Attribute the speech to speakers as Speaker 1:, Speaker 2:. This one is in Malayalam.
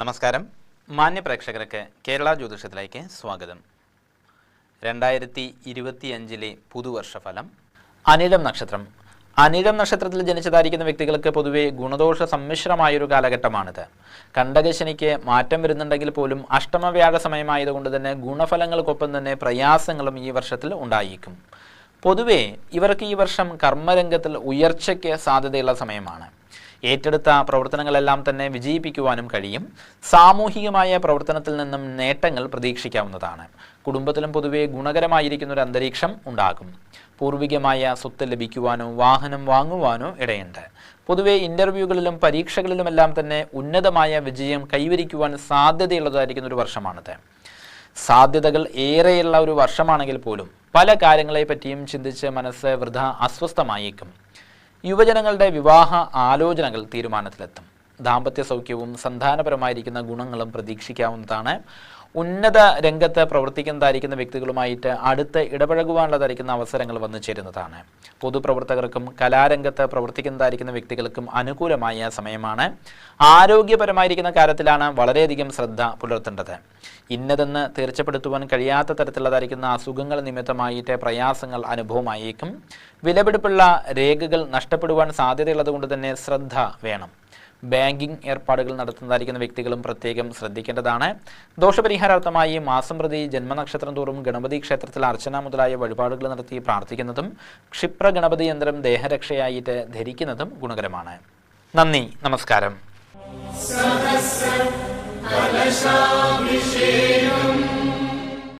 Speaker 1: നമസ്കാരം. മാന്യ പ്രേക്ഷകർക്ക് കേരള ജ്യോതിഷത്തിലേക്ക് സ്വാഗതം. രണ്ടായിരത്തി ഇരുപത്തിയഞ്ചിലെ പുതുവർഷഫലം. അനിഴം നക്ഷത്രം. അനിഴം നക്ഷത്രത്തിൽ ജനിച്ചതായിരിക്കുന്ന വ്യക്തികൾക്ക് പൊതുവെ ഗുണദോഷ സമ്മിശ്രമായൊരു കാലഘട്ടമാണിത്. കണ്ടകശനിക്ക് മാറ്റം വരുന്നുണ്ടെങ്കിൽ പോലും അഷ്ടമവ്യാഴ സമയമായതുകൊണ്ട് തന്നെ ഗുണഫലങ്ങൾക്കൊപ്പം തന്നെ പ്രയാസങ്ങളും ഈ വർഷത്തിൽ ഉണ്ടായിരിക്കും പൊതുവെ ഇവർക്ക് ഈ വർഷം കർമ്മരംഗത്തിൽ ഉയർച്ചയ്ക്ക് സാധ്യതയുള്ള സമയമാണ്. ഏറ്റെടുത്ത പ്രവർത്തനങ്ങളെല്ലാം തന്നെ വിജയിപ്പിക്കുവാനും കഴിയും. സാമൂഹികമായ പ്രവർത്തനത്തിൽ നിന്നും നേട്ടങ്ങൾ പ്രതീക്ഷിക്കാവുന്നതാണ്. കുടുംബത്തിലും പൊതുവെ ഗുണകരമായിരിക്കുന്ന ഒരു അന്തരീക്ഷം ഉണ്ടാകും. പൂർവികമായ സ്വത്ത് ലഭിക്കുവാനോ വാഹനം വാങ്ങുവാനോ ഇടയുണ്ട്. പൊതുവെ ഇന്റർവ്യൂകളിലും പരീക്ഷകളിലുമെല്ലാം തന്നെ ഉന്നതമായ വിജയം കൈവരിക്കുവാൻ സാധ്യതയുള്ളതായിരിക്കുന്ന ഒരു വർഷമാണിത്. സാധ്യതകൾ ഏറെയുള്ള ഒരു വർഷമാണെങ്കിൽ പോലും പല കാര്യങ്ങളെപ്പറ്റിയും ചിന്തിച്ച് മനസ്സ് വൃഥ അസ്വസ്ഥമായേക്കും. യുവജനങ്ങളുടെ വിവാഹ ആലോചനകൾ തീരുമാനത്തിലെത്തും. ദാമ്പത്യ സൗഖ്യവും സന്താനപരമായിരിക്കുന്ന ഗുണങ്ങളും പ്രതീക്ഷിക്കാവുന്നതാണ്. ഉന്നത രംഗത്ത് പ്രവർത്തിക്കുന്നതായിരിക്കുന്ന വ്യക്തികളുമായിട്ട് അടുത്ത് ഇടപഴകുവാനുള്ളതായിരിക്കുന്ന അവസരങ്ങൾ വന്നു ചേരുന്നതാണ്. പൊതുപ്രവർത്തകർക്കും കലാരംഗത്ത് പ്രവർത്തിക്കുന്നതായിരിക്കുന്ന വ്യക്തികൾക്കും അനുകൂലമായ സമയമാണ്. ആരോഗ്യപരമായിരിക്കുന്ന കാര്യത്തിലാണ് വളരെയധികം ശ്രദ്ധ പുലർത്തേണ്ടത്. ഇന്നതെന്ന് തീർച്ചപ്പെടുത്തുവാൻ കഴിയാത്ത തരത്തിലുള്ളതായിരിക്കുന്ന അസുഖങ്ങൾ നിമിത്തമായിട്ട് പ്രയാസങ്ങൾ അനുഭവമായേക്കും. വിലപിടിപ്പുള്ള രേഖകൾ നഷ്ടപ്പെടുവാൻ സാധ്യതയുള്ളത് കൊണ്ട് തന്നെ ശ്രദ്ധ വേണം. ബാങ്കിംഗ് ഏർപ്പാടുകൾ നടത്തുന്നതായിരിക്കുന്ന വ്യക്തികളും പ്രത്യേകം ശ്രദ്ധിക്കേണ്ടതാണ്. ദോഷപരിഹാരാർത്ഥമായി മാസം പ്രതി ജന്മനക്ഷത്രം തോറും ഗണപതി ക്ഷേത്രത്തിൽ അർച്ചന മുതലായ വഴിപാടുകൾ നടത്തി പ്രാർത്ഥിക്കുന്നതും ക്ഷിപ്ര ഗണപതി യന്ത്രം ദേഹരക്ഷയായിട്ട് ധരിക്കുന്നതും ഗുണകരമാണ്. നന്ദി. നമസ്കാരം.